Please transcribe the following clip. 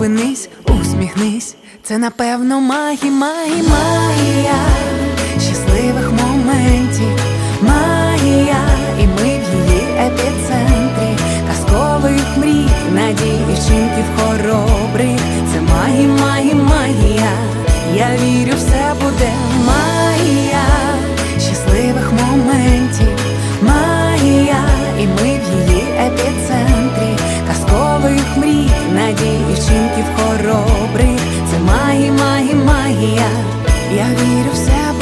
зупинись, усміхнись. Це напевно магі, магі, магія щасливих моментів, магія, і ми в її епіцентрі, казкових мрій, надій вчинків хоробрих. Це магі, магі, магія. Хоробрих. Це магія, магія, магія. Я вірю, в буде